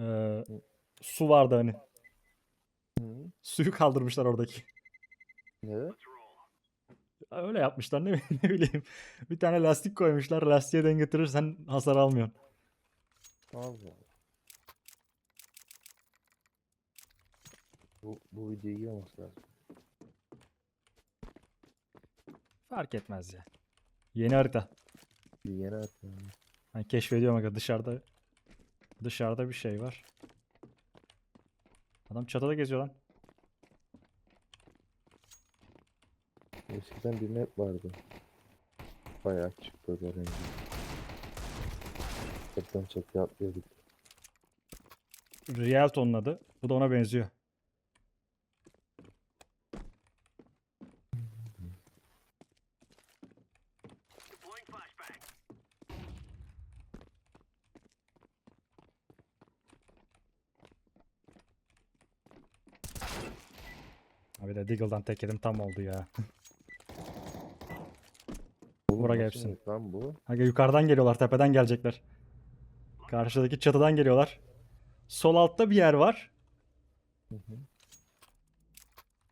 Ee, su vardı hani. Hı. Suyu kaldırmışlar oradaki. Ne? Öyle yapmışlar ne, ne bileyim. Bir tane lastik koymuşlar. Lastiğe denk getirirsen hasar almıyorsun. Allah. Bu, bu videoyu iyi olması lazım. Fark etmez ya. Yeni harita. Yeni atma. Ben keşfediyorum aga dışarıda. Dışarıda bir şey var. Adam çatıda geziyor lan. Eskiden bir map vardı. Bayağı çıktı önce. Çatıdan çatıya atlıyorduk. Rialto'nun adı. Bu da ona benziyor. Abi de Deagle'dan tek yedim tam oldu ya. Bura gelsin. Lan bu. Aga yukarıdan geliyorlar, tepeden gelecekler. Karşıdaki çatıdan geliyorlar. Sol altta bir yer var. Hı hı.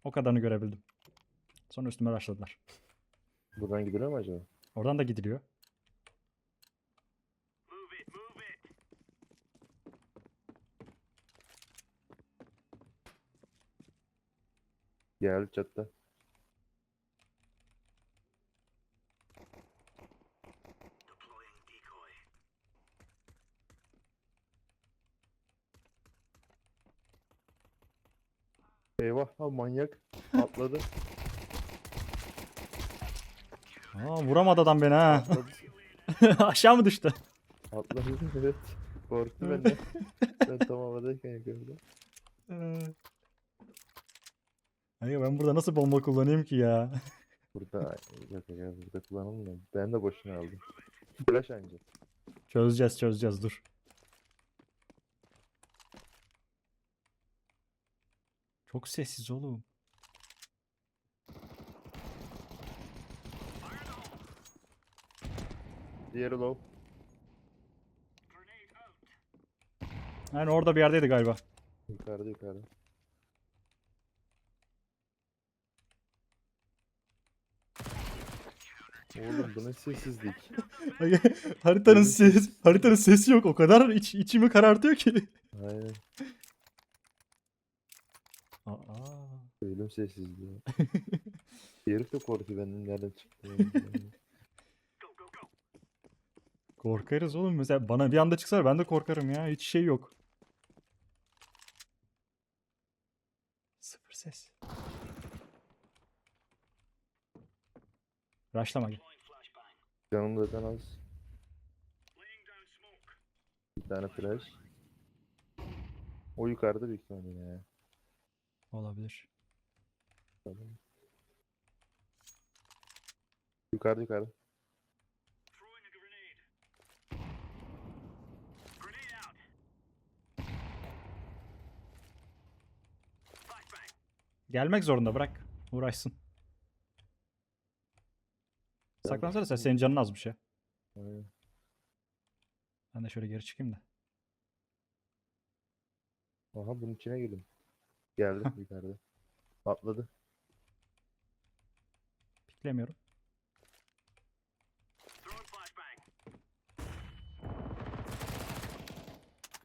O kadarını görebildim. Sonra üstüme başladılar. Buradan gidilir mi acaba? Oradan da gidiliyor. Geldi çatıda. Eyvah ha manyak atladı. Aa, vuramadı adam beni ha. Atladı. Aşağı mı düştü? Atladı evet. Korktu benden. ben tam havadayken yakaladı. Aga ben burada nasıl bomba kullanayım ki ya? Burada yok ya burada kullanılmıyor. Ben de boşuna aldım. Flash anca. Çözeceğiz çözeceğiz dur. Çok sessiz oğlum. Diğeri low. Yani orada bir yerdeydi galiba. Yukarıda yukarıda. Oğlum bu ne sessizlik. Haritanın ses, haritanın sesi yok. O kadar iç, içimi karartıyor ki. Aynen. Aa. Ölüm sessizliği. Herif de korkuyor benden nereden çıktı. Korkarız oğlum. Mesela bana bir anda çıksa ben de korkarım ya. Hiç şey yok. Sıfır ses. Raşlama gel. Canım zaten az. Bir tane flash. O yukarıda büyük ihtimalle ya. Olabilir. Tamam. Yukarıda yukarıda. Gelmek zorunda bırak. Uğraşsın. Saklansana sen. Senin canın azmış ya. Aynen. Ben de şöyle geri çıkayım da. Aha bunun içine girdim. Geldi yukarıda. Atladı. Piklemiyorum.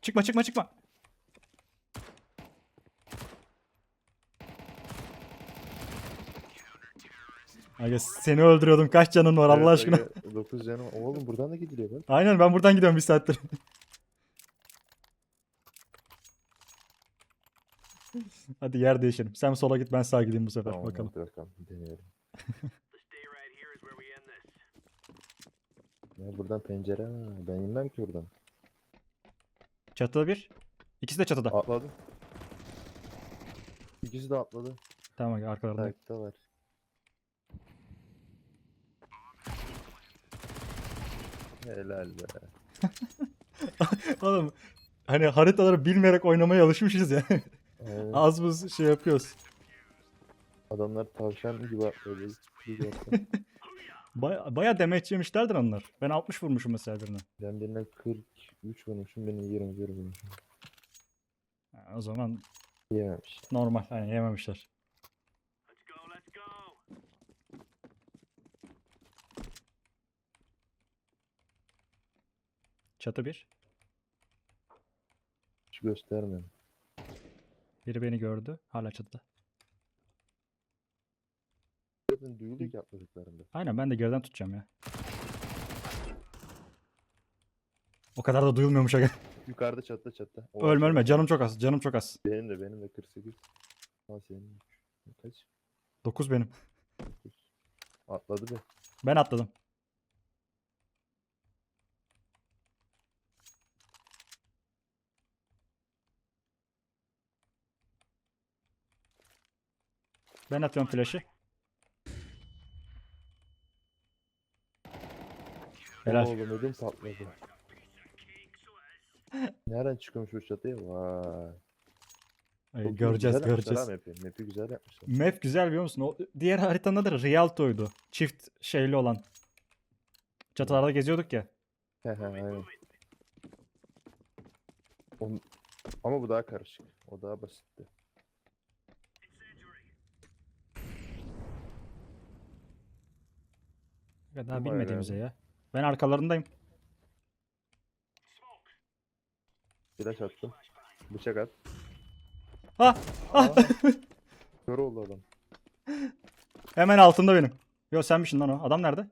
Çıkma çıkma çıkma. Aga seni öldürüyordum. Kaç canın var Allah aşkına. 9 canım. Oğlum buradan da gidiliyor bak. Aynen ben buradan gidiyorum bir saattir. Hadi yer değişelim. Sen sola git ben sağa gideyim bu sefer. Tamam, Bakalım. hadi bakalım. Deneyelim. Ya buradan pencere ha. Ben inmem ki buradan. Çatıda bir. İkisi de çatıda. Atladı. İkisi de atladı. Tamam aga arkalarında. Ayakta var. Helal be. Oğlum hani haritaları bilmeyerek oynamaya alışmışız ya. Aynen. Az buz şey yapıyoruz. Adamlar tavşan gibi yaptık. Baya, baya demeç yemişlerdir onlar. Ben 60 vurmuşum mesela birine. Ben birine 43 vurmuşum, birine 21 vurmuşum. O zaman Yememiş. normal. Hani yememişler. Çatı bir. Hiç göstermiyorum. Biri beni gördü. Hala çatıda. Zaten duyuluyor ki atladıklarında. Aynen ben de geriden tutacağım ya. O kadar da duyulmuyormuş aga. Yukarıda çatta çatta. O Ölme ölme. Canım çok az. Canım çok az. Benim de benim de 48. Ha senin. Kaç? 9 benim. Atladı be. Ben atladım. Ben atıyorum flash'ı. Helal. Oğlum ödüm patladı. Nereden çıkıyormuş bu çatıya? Vay. Ay, Çok göreceğiz güzel yapmışlar göreceğiz. ha Map'i. Map'i güzel yapmışlar. Map güzel biliyor musun? O diğer haritanın adı Rialto'ydu. Çift şeyli olan. Çatılarda geziyorduk ya. He he aynen. Ama bu daha karışık. O daha basitti. Ya Daha Vay bilmediğimize be. ya. Ben arkalarındayım. Flash attım. Bıçak at. Ah! Ah! Kör oldu adam. Hemen altında benim. Yo senmişsin lan o. Adam nerede?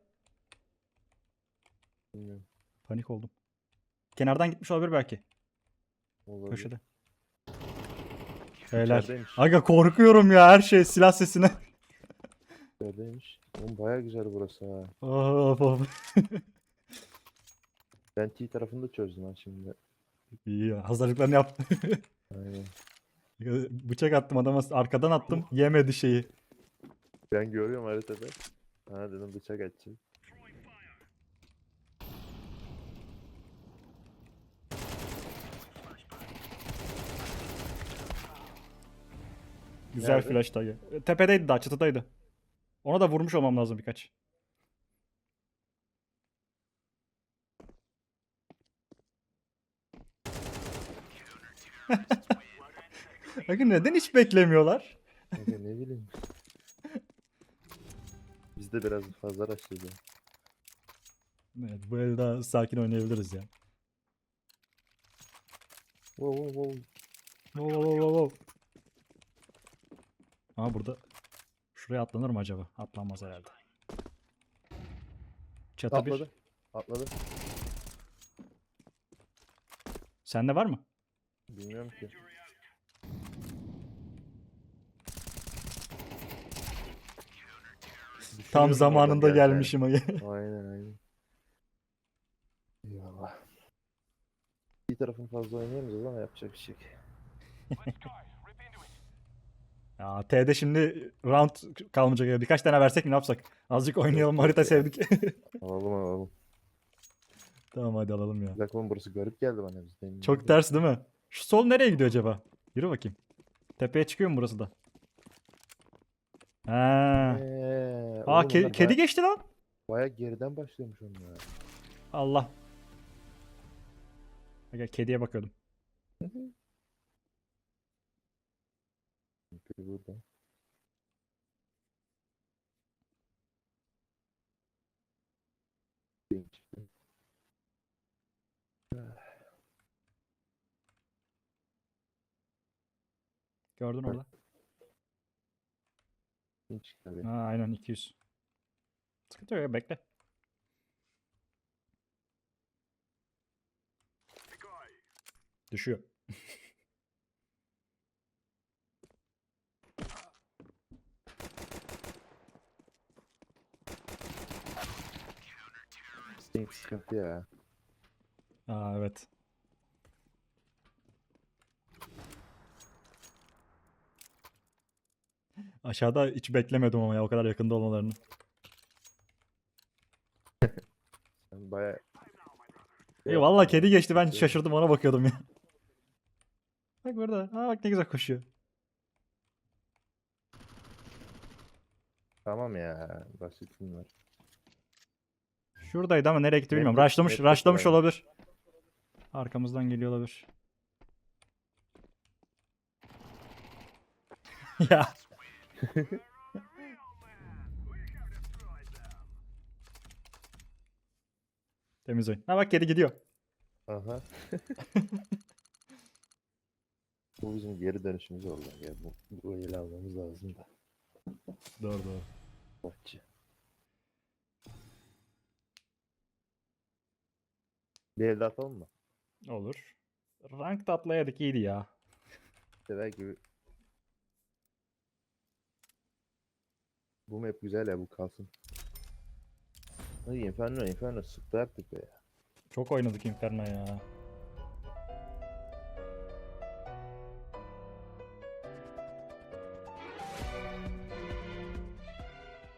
Bilmiyorum. Panik oldum. Kenardan gitmiş olabilir belki. Olabilir. Köşede. Helal. İçerideymiş. Aga korkuyorum ya her şey silah sesine. İçerideymiş. Oğlum baya güzel burası ha. Of of. Ben T tarafını da çözdüm ha şimdi. İyi ya hazırlıklarını yap. Aynen. Bıçak attım adama arkadan attım yemedi şeyi. Ben görüyorum haritada. Ha dedim bıçak açacağım. Güzel Nerede? flash tagı. Tepedeydi daha çatıdaydı. Ona da vurmuş olmam lazım birkaç. Bakın neden hiç beklemiyorlar? Kanka ne bileyim. Biz de biraz fazla başladı. Evet, bu el daha sakin oynayabiliriz ya. Wow wow wow. Wow, wow, wow, wow. Ama burada şuraya atlanır mı acaba? Atlanmaz herhalde. Çatı bir. Atladı. Atladı. Sende var mı? Bilmiyorum ki. Tam zamanında geleceğini. gelmişim. Aynen aynen. Eyvallah. Bir tarafın fazla oynayamayacağız ama yapacak bir şey. yok. Ya T'de şimdi round kalmayacak. ya. Birkaç tane versek mi ne yapsak? Azıcık oynayalım harita sevdik. Alalım alalım. tamam hadi alalım ya. Lakman burası garip geldi bana bizden. Çok ters değil mi? Şu sol nereye gidiyor acaba? Yürü bakayım. Tepeye çıkıyor mu burası da? Ha. Eee, Aa oğlum ke- bunlar kedi baya- geçti lan. Baya geriden başlıyormuş onlar. Allah. Aga kediye bakıyordum. Kedi burada. Gördün orada. Abi. Ha aynen 200. Sıkıntı yok ya bekle. Düşüyor. Ping sıkıntı ya. Aa evet. Aşağıda hiç beklemedim ama ya o kadar yakında olmalarını. Sen baya... İyi valla kedi geçti ben şaşırdım ona bakıyordum ya. Bak burada. Aa bak ne güzel koşuyor. Tamam ya. Basit bunlar. Şuradaydı ama nereye gitti bilmiyorum. Rushlamış yani. olabilir. Arkamızdan geliyor olabilir. ya. Temiz oyun. Ha bak geri gidiyor. Aha. bu bizim geri dönüşümüz oldu. Ya bu, bu ele almamız lazım da. Doğru doğru. Maçı. Bir elde atalım mı? Olur. Rank atlayadık iyiydi ya. İşte belki Bu map güzel ya bu kalsın. Hadi Inferno Inferno sıktı artık be ya. Çok oynadık Inferno ya.